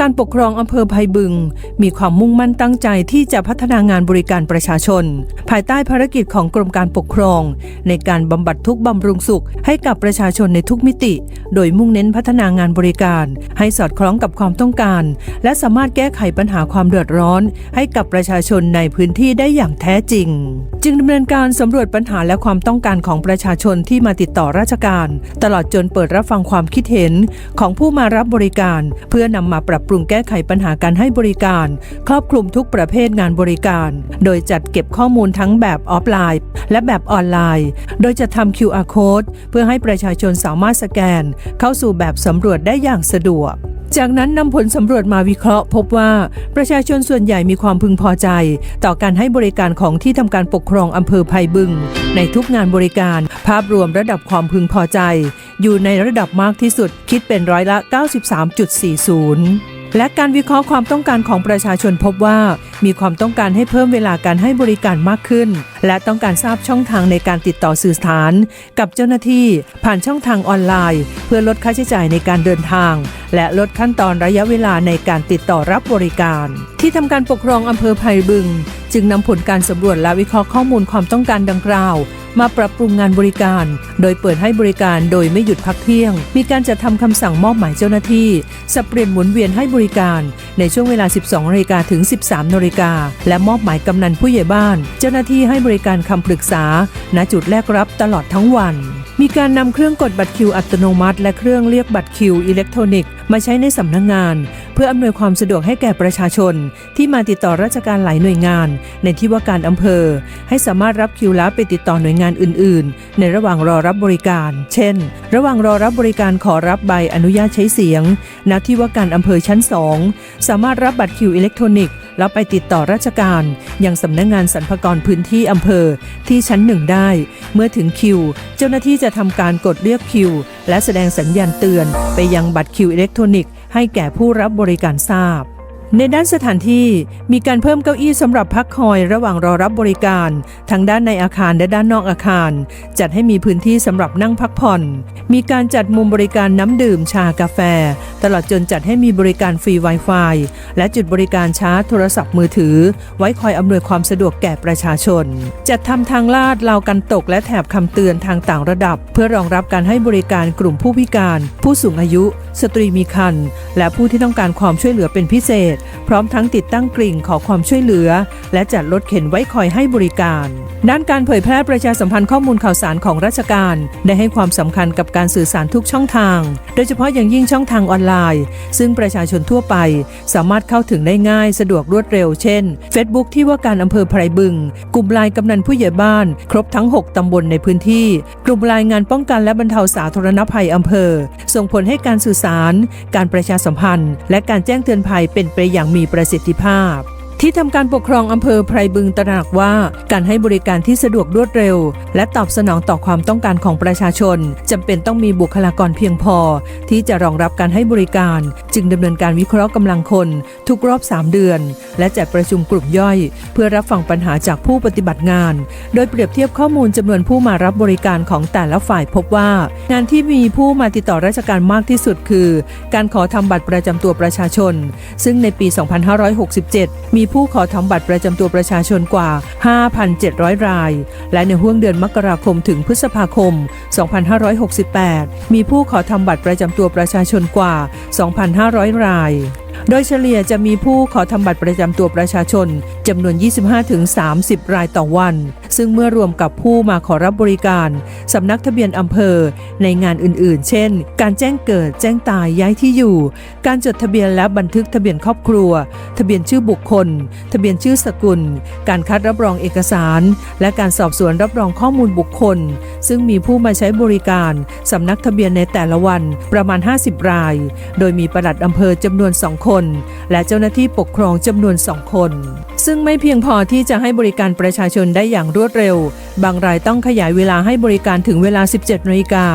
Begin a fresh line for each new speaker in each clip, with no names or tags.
การปกครองอำเภอไพบึง มีความมุ่งมั่นตั้งใจที่จะพัฒนางานบริการประชาชน ภายใต้ภารกิจของกรมการปกครอง ในการบำบัดทุกบำรุงสุขให้กับประชาชนในทุกมิติ โดยมุ่งเน้นพัฒนางานบริการ ให้สอดคล้องกับความต้องการ และสามารถแก้ไขปัญหาความเดือดร้อน ให้กับประชาชนในพื้นที่ได้อย่างแท้จริง จึงดำเนินการสำรวจปัญหาและความต้องการของประชาชนที่มาติดต่อราชการ ตลอดจนเปิดรับฟังความคิดเห็นของผู้มารับบริการ เพื่อนำมาปรับปรุงแก้ไขปัญหาการให้บริการ ครอบคลุมทุกประเภทงานบริการ โดยจัดเก็บข้อมูลทั้งแบบออฟไลน์ และแบบออนไลน์ โดยจะทำ QR code เพื่อให้ประชาชนสามารถสแกน เข้าสู่แบบสำรวจได้อย่างสะดวกจากนั้นนำผลสำรวจมาวิเคราะห์ พบว่าประชาชนส่วนใหญ่มีความพึงพอใจ ต่อการให้บริการของที่ทำการปกครองอำเภอไพบึง ในทุกงานบริการ ภาพรวมระดับความพึงพอใจ อยู่ในระดับมากที่สุดคิดเป็นร้อยละ 93.40 และการวิเคราะห์ความต้องการของประชาชนพบว่า มีความต้องการให้เพิ่มเวลาการให้บริการมากขึ้น และต้องการทราบช่องทางในการติดต่อสื่อสาร กับเจ้าหน้าที่ผ่านช่องทางออนไลน์ เพื่อลดค่าใช้จ่ายในการเดินทาง และลดขั้นตอนระยะเวลาในการติดต่อรับบริการ ที่ทำการปกครองอำเภอไผ่บึงจึงนำผลการสำรวจและวิเคราะห์ข้อมูลความต้องการดังกล่าว มาปรับปรุงงานบริการ โดยเปิดให้บริการโดยไม่หยุดพักเที่ยง มีการจัดทำคำสั่งมอบหมายเจ้าหน้าที่ สับเปลี่ยนหมุนเวียนให้บริการ ในช่วงเวลา 12นาฬิกาถึง 13นาฬิกาและมอบหมายกำนันผู้ใหญ่บ้าน เจ้าหน้าที่ให้บริการคำปรึกษา ณจุดแรกรับตลอดทั้งวัน มีการนำเครื่องกดบัตรคิวอัตโนมัติ และเครื่องเรียกบัตรคิวอิเล็กทรอนิกส์มาใช้ในสำนักงาน เพื่ออำนวยความสะดวกให้แก่ประชาชน ที่มาติดต่อราชการหลายหน่วยงาน ในที่ว่าการอำเภอ ให้สามารถรับคิวแล้วไปติดต่อหน่วยงานอื่น ๆ ในระหว่างรอรับบริการ เช่น ระหว่างรอรับบริการขอรับใบอนุญาตใช้เสียงณที่ว่าการอำเภอชั้น 2 สามารถรับบัตรคิวอิเล็กทรอนิกส์ แล้วไปติดต่อราชการยังสำนักงานสรรพากรพื้นที่อำเภอที่ชั้นหนึ่งได้ เมื่อถึงคิว เจ้าหน้าที่จะทำการกดเรียกคิว และแสดงสัญญาณเตือน ไปยังบัตรคิวอิเล็กทรอนิกส์ให้แก่ผู้รับบริการทราบ ในด้านสถานที่มีการเพิ่มเก้าอี้สำหรับพักคอยระหว่างรอรับบริการ ทั้งด้านในอาคารและด้านนอกอาคาร จัดให้มีพื้นที่สำหรับนั่งพักผ่อน มีการจัดมุมบริการน้ำดื่มชากาแฟ ตลอดจนจัดให้มีบริการฟรี Wi-Fi และจุดบริการชาร์จโทรศัพท์มือถือ ไว้คอยอำนวยความสะดวกแก่ประชาชน จัดทำทางลาดราวกันตกและแถบคำเตือนทางต่างระดับ เพื่อรองรับการให้บริการกลุ่มผู้พิการ ผู้สูงอายุ สตรีมีครรภ์และผู้ที่ต้องการความช่วยเหลือเป็นพิเศษพร้อมทั้งติดตั้งกริ่งขอความช่วยเหลือ และจัดรถเข็นไว้คอยให้บริการ ด้านการเผยแพร่ประชาสัมพันธ์ข้อมูลข่าวสารของราชการ ได้ให้ความสำคัญกับการสื่อสารทุกช่องทาง โดยเฉพาะอย่างยิ่งช่องทางออนไลน์ ซึ่งประชาชนทั่วไป สามารถเข้าถึงได้ง่ายสะดวกรวดเร็ว เช่น Facebook ที่ว่าการอำเภอไพรบึง กลุ่มไลน์กำนันผู้ใหญ่บ้าน ครบทั้ง 6 ตำบลในพื้นที่ กลุ่มไลน์งานป้องกันและบรรเทาสาธารณภัยอำเภอ ส่งผลให้การสื่อสาร การประชาสัมพันธ์ และการแจ้งเตือนภัยเป็นไปอย่างมีประสิทธิภาพ ที่ทำการปกครองอำเภอไพรบึงตระหนักว่า การให้บริการที่สะดวกรวดเร็ว และตอบสนองต่อความต้องการของประชาชนจำเป็นต้องมีบุคลากรเพียงพอ ที่จะรองรับการให้บริการ จึงดำเนินการวิเคราะห์กำลังคน ทุกรอบ 3 เดือน และจัดประชุมกลุ่มย่อย เพื่อรับฟังปัญหาจากผู้ปฏิบัติงาน โดยเปรียบเทียบข้อมูลจำนวนผู้มารับบริการของแต่ละฝ่ายพบว่า งานที่มีผู้มาติดต่อราชการมากที่สุดคือ การขอทำบัตรประจำตัวประชาชน ซึ่งในปี 2567 มีผู้ขอทำบัตรประจำตัวประชาชนกว่า 5,700 ราย และในห่วงเดือนมกราคมถึงพฤษภาคม 2568 มีผู้ขอทำบัตรประจำตัวประชาชนกว่า 2,500 รายโดยเฉลี่ยจะมีผู้ขอทำบัตรประจำตัวประชาชนจำนวน 25-30 รายต่อวัน ซึ่งเมื่อรวมกับผู้มาขอรับบริการสำนักทะเบียนอำเภอ ในงานอื่นๆ เช่น การแจ้งเกิดแจ้งตายย้ายที่อยู่ การจดทะเบียนและบันทึกทะเบียนครอบครัว ทะเบียนชื่อบุคคลทะเบียนชื่อสกุล การคัดรับรองเอกสาร และการสอบสวนรับรองข้อมูลบุคคล ซึ่งมีผู้มาใช้บริการสำนักทะเบียนในแต่ละวันประมาณ 50 ราย โดยมีปลัดอำเภอจำนวน 2 คน และเจ้าหน้าที่ปกครองจำนวน 2 คน ซึ่งไม่เพียงพอที่จะให้บริการประชาชนได้อย่างรวดเร็ว บางรายต้องขยายเวลาให้บริการถึงเวลา 17นาฬิกา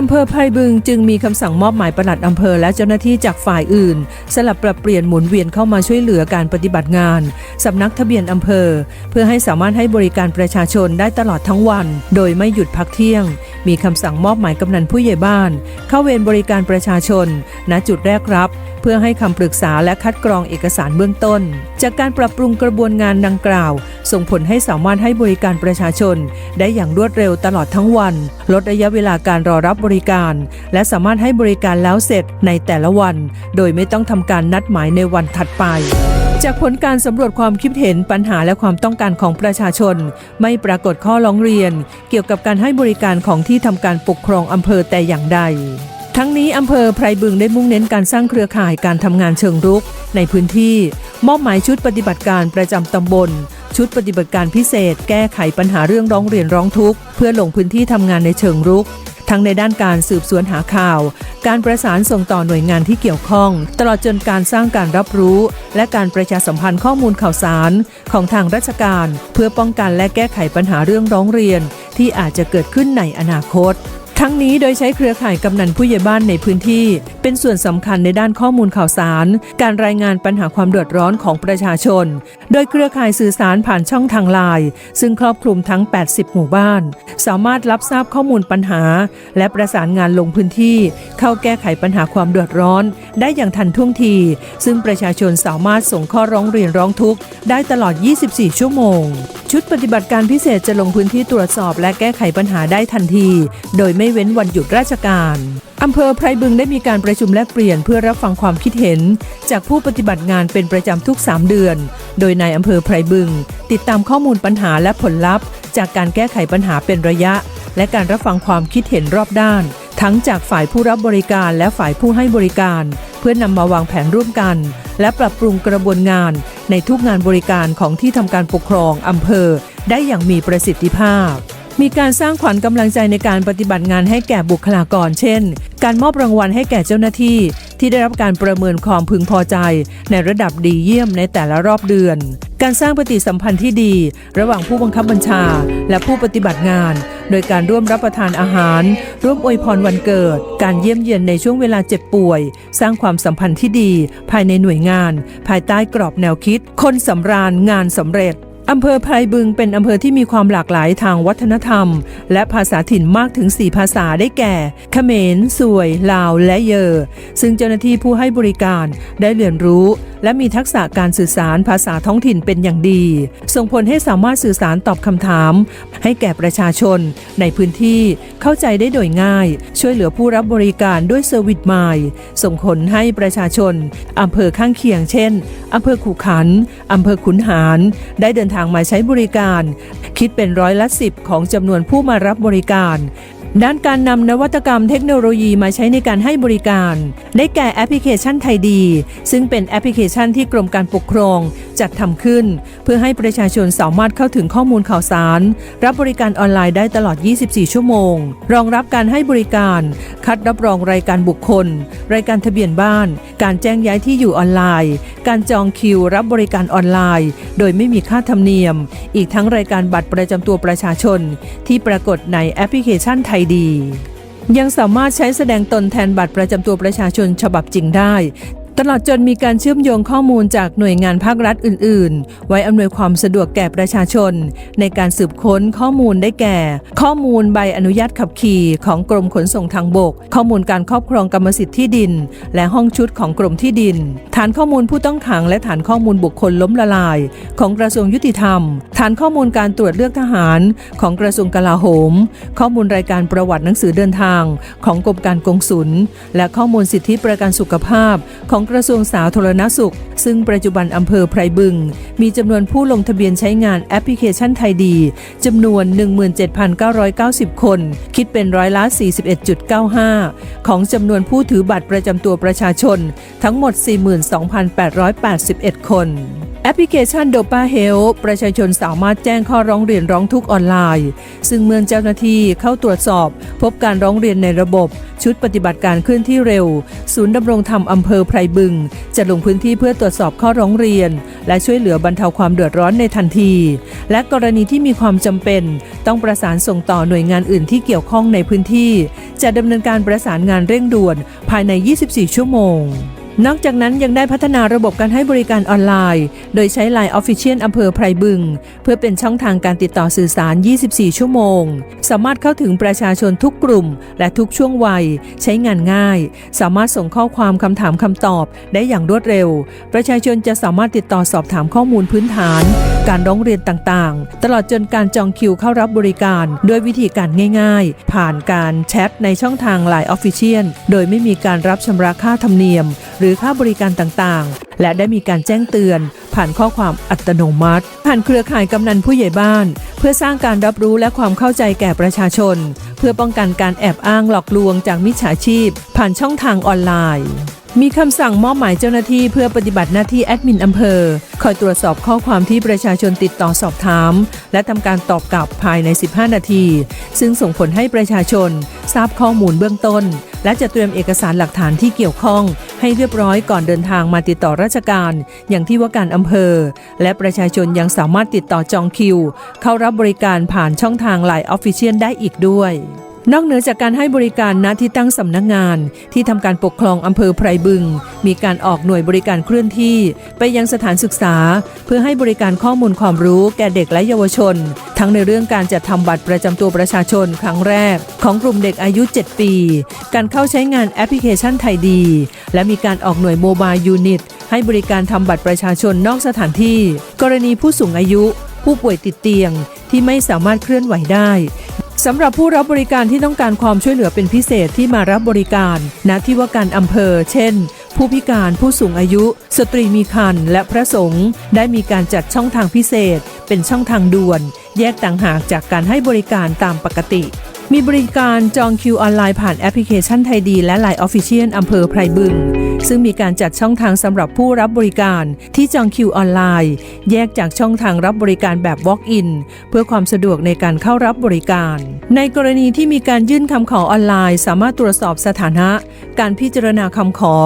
อำเภอไพบึงจึงมีคำสั่งมอบหมายปลัดอำเภอและเจ้าหน้าที่จากฝ่ายอื่น สลับปรับเปลี่ยนหมุนเวียนเข้ามาช่วยเหลือการปฏิบัติงานสำนักทะเบียนอำเภอ เพื่อให้สามารถให้บริการประชาชนได้ตลอดทั้งวัน โดยไม่หยุดพักเที่ยง มีคำสั่งมอบหมายกำนันผู้ใหญ่บ้าน เข้าเวรบริการประชาชน ณจุดแรกรับ เพื่อให้คำปรึกษาและคัดกรองเอกสารเบื้องต้น จากการปรับปรุงกระบวนงานดังกล่าว ส่งผลให้สามารถให้บริการประชาชน ได้อย่างรวดเร็วตลอดทั้งวัน ลดระยะเวลาการรอรับบริการ และสามารถให้บริการแล้วเสร็จในแต่ละวัน โดยไม่ต้องทำการนัดหมายในวันถัดไปจากผลการสำรวจความคิดเห็นปัญหาและความต้องการของประชาชน ไม่ปรากฏข้อร้องเรียน เกี่ยวกับการให้บริการของที่ทำการปกครองอำเภอแต่อย่างใด ทั้งนี้อำเภอไพรบึงได้มุ่งเน้นการสร้างเครือข่ายการทำงานเชิงรุก ในพื้นที่ มอบหมายชุดปฏิบัติการประจำตำบล ชุดปฏิบัติการพิเศษ แก้ไขปัญหาเรื่องร้องเรียนร้องทุกข์ เพื่อลงพื้นที่ทำงานในเชิงรุก ทั้งในด้านการสืบสวนหาข่าว การประสานส่งต่อหน่วยงานที่เกี่ยวข้อง ตลอดจนการสร้างการรับรู้ และการประชาสัมพันธ์ข้อมูลข่าวสาร ของทางราชการ เพื่อป้องกันและแก้ไขปัญหาเรื่องร้องเรียน ที่อาจจะเกิดขึ้นในอนาคต ทั้งนี้โดยใช้เครือข่ายกำนันผู้ใหญ่บ้านในพื้นที่ เป็นส่วนสำคัญในด้านข้อมูลข่าวสาร การรายงานปัญหาความเดือดร้อนของประชาชน โดยเครือข่ายสื่อสารผ่านช่องทางไลน์ซึ่งครอบคลุมทั้ง 80 หมู่บ้าน สามารถรับทราบข้อมูลปัญหา และประสานงานลงพื้นที่ เข้าแก้ไขปัญหาความเดือดร้อน ได้อย่างทันท่วงที ซึ่งประชาชนสามารถส่งข้อร้องเรียนร้องทุกข์ได้ตลอด 24 ชั่วโมง ชุดปฏิบัติการพิเศษจะลงพื้นที่ตรวจสอบ และแก้ไขปัญหาได้ทันที โดยไม่เว้นวันหยุดราชการอำเภอไพรบึงได้มีการประชุมแลกเปลี่ยนเพื่อรับฟังความคิดเห็น จากผู้ปฏิบัติงานเป็นประจำทุก 3 เดือน โดยนายอำเภอไพรบึง ติดตามข้อมูลปัญหาและผลลัพธ์ จากการแก้ไขปัญหาเป็นระยะ และการรับฟังความคิดเห็นรอบด้าน ทั้งจากฝ่ายผู้รับบริการและฝ่ายผู้ให้บริการ เพื่อนำมาวางแผนร่วมกัน และปรับปรุงกระบวนงาน ในทุกงานบริการของที่ทำการปกครองอำเภอ ได้อย่างมีประสิทธิภาพ มีการสร้างขวัญกำลังใจในการปฏิบัติงานให้แก่บุคลากร เช่น การมอบรางวัลให้แก่เจ้าหน้าที่ ที่ได้รับการประเมินความพึงพอใจ ในระดับดีเยี่ยมในแต่ละรอบเดือน การสร้างปฏิสัมพันธ์ที่ดี ระหว่างผู้บังคับบัญชา และผู้ปฏิบัติงาน โดยการร่วมรับประทานอาหาร ร่วมอวยพรวันเกิด การเยี่ยมเยียนในช่วงเวลาเจ็บป่วย สร้างความสัมพันธ์ที่ดี ภายในหน่วยงาน ภายใต้กรอบแนวคิด คนสำราญงานสำเร็จ อำเภอไพรบึงเป็นอำเภอที่มีความหลากหลายทางวัฒนธรรม และภาษาถิ่นมากถึง 4 ภาษาได้แก่ เขมร สวย ลาว และเยอ ซึ่งเจ้าหน้าที่ผู้ให้บริการได้เรียนรู้และมีทักษะการสื่อสารภาษาท้องถิ่นเป็นอย่างดี ส่งผลให้สามารถสื่อสารตอบคำถาม ให้แก่ประชาชน ในพื้นที่เข้าใจได้โดยง่าย ช่วยเหลือผู้รับบริการด้วยเซอร์วิสมายส่งผลให้ประชาชนอำเภอข้างเคียงเช่นอำเภอขุขันอำเภอขุนหาร ได้เดินทางมาใช้บริการ คิดเป็นร้อยละสิบของจำนวนผู้มารับบริการ ด้านการนำนวัตกรรมเทคโนโลยีมาใช้ในการให้บริการ ได้แก่แอปพลิเคชันไทยดี ซึ่งเป็นแอปพลิเคชันที่กรมการปกครอง จัดทำขึ้น เพื่อให้ประชาชนสามารถเข้าถึงข้อมูลข่าวสาร รับบริการออนไลน์ได้ตลอด 24 ชั่วโมง รองรับการให้บริการ คัดรับรองรายการบุคคล รายการทะเบียนบ้าน การแจ้งย้ายที่อยู่ออนไลน์ การจองคิว รับบริการออนไลน์ โดยไม่มีค่าธรรมเนียม อีกทั้งรายการบัตรประจำตัวประชาชน ที่ปรากฏในแอปพลิเคชันไทยดี ยังสามารถใช้แสดงตนแทนบัตรประจำตัวประชาชนฉบับจริงได้ ตลอดจนมีการเชื่อมโยงข้อมูลจากหน่วยงานภาครัฐอื่น ๆ ไว้อำนวยความสะดวกแก่ประชาชน ในการสืบค้นข้อมูลได้แก่ ข้อมูลใบอนุญาตขับขี่ของกรมขนส่งทางบก ข้อมูลการครอบครองกรรมสิทธิ์ที่ดิน และห้องชุดของกรมที่ดิน ฐานข้อมูลผู้ต้องขังและฐานข้อมูลบุคคลล้มละลาย ของกระทรวงยุติธรรม ฐานข้อมูลการตรวจเลือกทหาร ของกระทรวงกลาโหม ข้อมูลรายการประวัติหนังสือเดินทาง ของกรมการกงสุลและข้อมูลสิทธิประกันสุขภาพของกระทรวงสาธารณสุข ซึ่งปัจจุบันอำเภอไพรบึง มีจำนวนผู้ลงทะเบียนใช้งานแอปพลิเคชันไทยดีจำนวน 17,990 คน คิดเป็นร้อยละ 41.95 ของจำนวนผู้ถือบัตรประจำตัวประชาชน ทั้งหมด 42,881 คน แอปพลิเคชันโดปาเฮลประชาชนสามารถแจ้งข้อร้องเรียนร้องทุกข์ออนไลน์ ซึ่งเมื่อเจ้าหน้าที่เข้าตรวจสอบ พบการร้องเรียนในระบบ ชุดปฏิบัติการเคลื่อนที่เร็ว ศูนย์ดำรงธรรมอำเภอไพรบึง จะลงพื้นที่เพื่อตรวจสอบข้อร้องเรียน และช่วยเหลือบรรเทาความเดือดร้อนในทันที และกรณีที่มีความจำเป็น ต้องประสานส่งต่อหน่วยงานอื่นที่เกี่ยวข้องในพื้นที่ จะดำเนินการประสานงานเร่งด่วนภายใน 24 ชั่วโมง นอกจากนั้นยังได้พัฒนาระบบการให้บริการออนไลน์ โดยใช้ Line Official อำเภอไพรบึง เพื่อเป็นช่องทางการติดต่อสื่อสาร 24 ชั่วโมง สามารถเข้าถึงประชาชนทุกกลุ่ม และทุกช่วงวัย ใช้งานง่าย สามารถส่งข้อความคำถามคำตอบ ได้อย่างรวดเร็ว ประชาชนจะสามารถติดต่อสอบถามข้อมูลพื้นฐาน การร้องเรียนต่างๆ ตลอดจนการจองคิวเข้ารับบริการ ด้วยวิธีการง่าย ๆ ผ่านการแชทในช่องทาง Line Official โดยไม่มีการรับชำระค่าธรรมเนียม หรือค่าบริการต่างๆ และได้มีการแจ้งเตือน ผ่านข้อความอัตโนมัติ ผ่านเครือข่ายกำนันผู้ใหญ่บ้าน เพื่อสร้างการรับรู้และความเข้าใจแก่ประชาชน เพื่อป้องกันการแอบอ้างหลอกลวงจากมิจฉาชีพ ผ่านช่องทางออนไลน์ มีคำสั่งมอบหมายเจ้าหน้าที่เพื่อปฏิบัติหน้าที่แอดมินอำเภอ คอยตรวจสอบข้อความที่ประชาชนติดต่อสอบถาม และทำการตอบกลับภายใน 15 นาที ซึ่งส่งผลให้ประชาชน ทราบข้อมูลเบื้องต้น และจะเตรียมเอกสารหลักฐานที่เกี่ยวข้อง ให้เรียบร้อยก่อนเดินทางมาติดต่อราชการ อย่างที่ว่าการอำเภอ และประชาชนยังสามารถติดต่อจองคิว เข้ารับบริการผ่านช่องทางไลน์ออฟฟิเชียลได้อีกด้วย นอกเหนือจากการให้บริการณที่ตั้งสำนักงาน ที่ทำการปกครองอำเภอไพรบึง มีการออกหน่วยบริการเคลื่อนที่ ไปยังสถานศึกษา เพื่อให้บริการข้อมูลความรู้แก่เด็กและเยาวชน ทั้งในเรื่องการจัดทำบัตรประจำตัวประชาชนครั้งแรก ของกลุ่มเด็กอายุ 7 ปี การเข้าใช้งานแอปพลิเคชันไทยดี และมีการออกหน่วยโมบายยูนิตให้บริการทำบัตรประชาชนนอกสถานที่ กรณีผู้สูงอายุ ผู้ป่วยติดเตียงที่ไม่สามารถเคลื่อนไหวได้ สำหรับผู้รับบริการที่ต้องการความช่วยเหลือเป็นพิเศษที่มารับบริการณที่ว่าการอำเภอ เช่น ผู้พิการผู้สูงอายุ สตรีมีครรภ์และพระสงฆ์ได้มีการจัดช่องทางพิเศษ เป็นช่องทางด่วน แยกต่างหากจากการให้บริการตามปกติ มีบริการจองคิวออนไลน์ผ่านแอปพลิเคชันไทยดีและ Line Official อำเภอไพรบึง ซึ่งมีการจัดช่องทางสำหรับผู้รับบริการที่จองคิวออนไลน์ แยกจากช่องทางรับบริการแบบ Walk-in เพื่อความสะดวกในการเข้ารับบริการ ในกรณีที่มีการยื่นคำขอออนไลน์ สามารถตรวจสอบสถานะ การพิจารณาคำขอ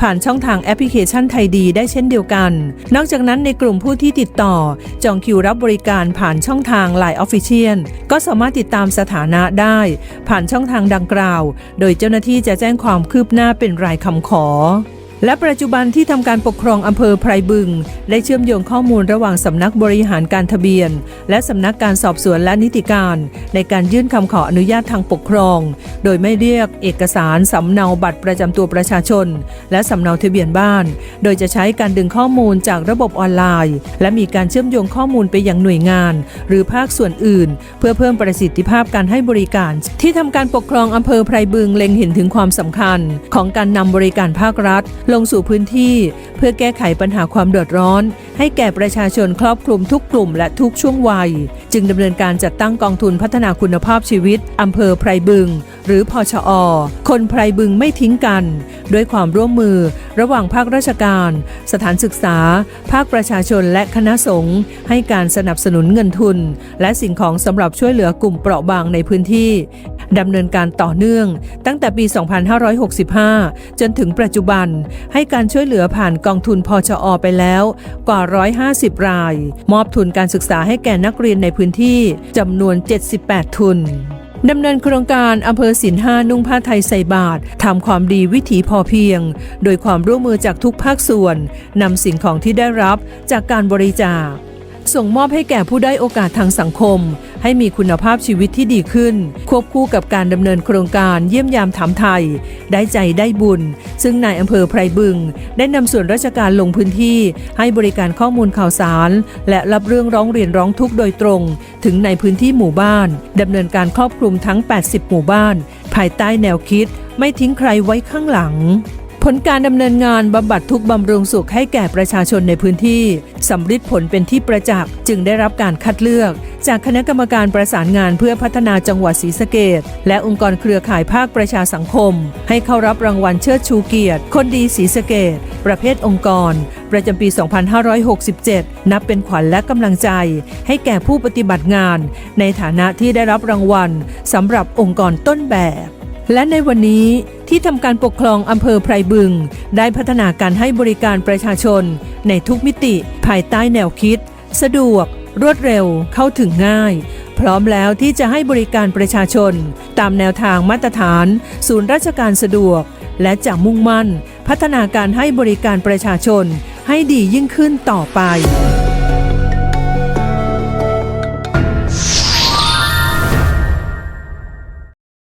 ผ่านช่องทางแอปพลิเคชันไทยดี ได้เช่นเดียวกัน นอกจากนั้นในกลุ่มผู้ที่ติดต่อ จองคิวรับบริการผ่านช่องทาง Line Official ก็สามารถติดตามสถานะได้ ผ่านช่องทางดังกล่าว โดยเจ้าหน้าที่จะแจ้งความคืบหน้าเป็นรายคำขอ และปัจจุบันที่ทำการปกครองอำเภอไพรบึง ได้เชื่อมโยงข้อมูลระหว่างสำนักบริหารการทะเบียน และสำนักการสอบสวนและนิติการ ในการยื่นคำขออนุญาตทางปกครอง โดยไม่เรียกเอกสารสำเนาบัตรประจำตัวประชาชน และสำเนาทะเบียนบ้าน โดยจะใช้การดึงข้อมูลจากระบบออนไลน์ และมีการเชื่อมโยงข้อมูลไปยังหน่วยงาน หรือภาคส่วนอื่น เพื่อเพิ่มประสิทธิภาพการให้บริการ ที่ทำการปกครองอำเภอไพรบึงเล็งเห็นถึงความสำคัญ ของการนำบริการภาครัฐลงสู่พื้นที่ เพื่อแก้ไขปัญหาความเดือดร้อน ให้แก่ประชาชนครอบคลุมทุกกลุ่มและทุกช่วงวัย จึงดำเนินการจัดตั้งกองทุนพัฒนาคุณภาพชีวิตอำเภอไพรบึง หรือพอชอ คนไพรบึงไม่ทิ้งกัน ด้วยความร่วมมือ ระหว่างภาคราชการ สถานศึกษา ภาคประชาชนและคณะสงฆ์ให้การสนับสนุนเงินทุน และสิ่งของสำหรับช่วยเหลือกลุ่มเปราะบางในพื้นที่ ดำเนินการต่อเนื่อง ตั้งแต่ปี 2565 จนถึงปัจจุบัน ให้การช่วยเหลือผ่านกองทุนพชอไปแล้ว กว่า 150 ราย มอบทุนการศึกษาให้แก่นักเรียนในพื้นที่จำนวน 78 ทุนดำเนินโครงการอำเภอสินห้านุ่งผ้าไทยใส่บาตรทำความดีวิถีพอเพียง โดยความร่วมมือจากทุกภาคส่วนนำสิ่งของที่ได้รับจากการบริจาค ส่งมอบให้แก่ผู้ได้โอกาสทางสังคม ให้มีคุณภาพชีวิตที่ดีขึ้น ควบคู่กับการดำเนินโครงการเยี่ยมยามถามไทย ได้ใจได้บุญ ซึ่งนายอำเภอไพรบึง ได้นำส่วนราชการลงพื้นที่ ให้บริการข้อมูลข่าวสาร และรับเรื่องร้องเรียนร้องทุกข์โดยตรง ถึงในพื้นที่หมู่บ้านดำเนินการครอบคลุมทั้ง 80 หมู่บ้าน ภายใต้แนวคิด ไม่ทิ้งใครไว้ข้างหลัง ผลการดำเนินงานบำบัดทุกข์บำรุงสุขให้แก่ประชาชนในพื้นที่สำฤทธิ์ผลเป็นที่ประจักษ์จึงได้รับการคัดเลือก จากคณะกรรมการประสานงานเพื่อพัฒนาจังหวัดศรีสะเกดและองค์กรเครือข่ายภาคประชาสังคม ให้เข้ารับรางวัลเชิดชูเกียรติ คนดีศรีสะเกดประเภทองค์กร ประจำปี 2567 นับเป็นขวัญและกำลังใจ ให้แก่ผู้ปฏิบัติงาน ในฐานะที่ได้รับรางวัลสำหรับองค์กรต้นแบบ และในวันนี้ที่ทำการปกครองอำเภอไพรบึง ได้พัฒนาการให้บริการประชาชน ในทุกมิติภายใต้แนวคิด สะดวก รวดเร็วเข้าถึงง่าย พร้อมแล้วที่จะให้บริการประชาชน ตามแนวทางมาตรฐาน ศูนย์ราชการสะดวก และจะมุ่งมั่น พัฒนาการให้บริการประชาชน ให้ดียิ่งขึ้นต่อไป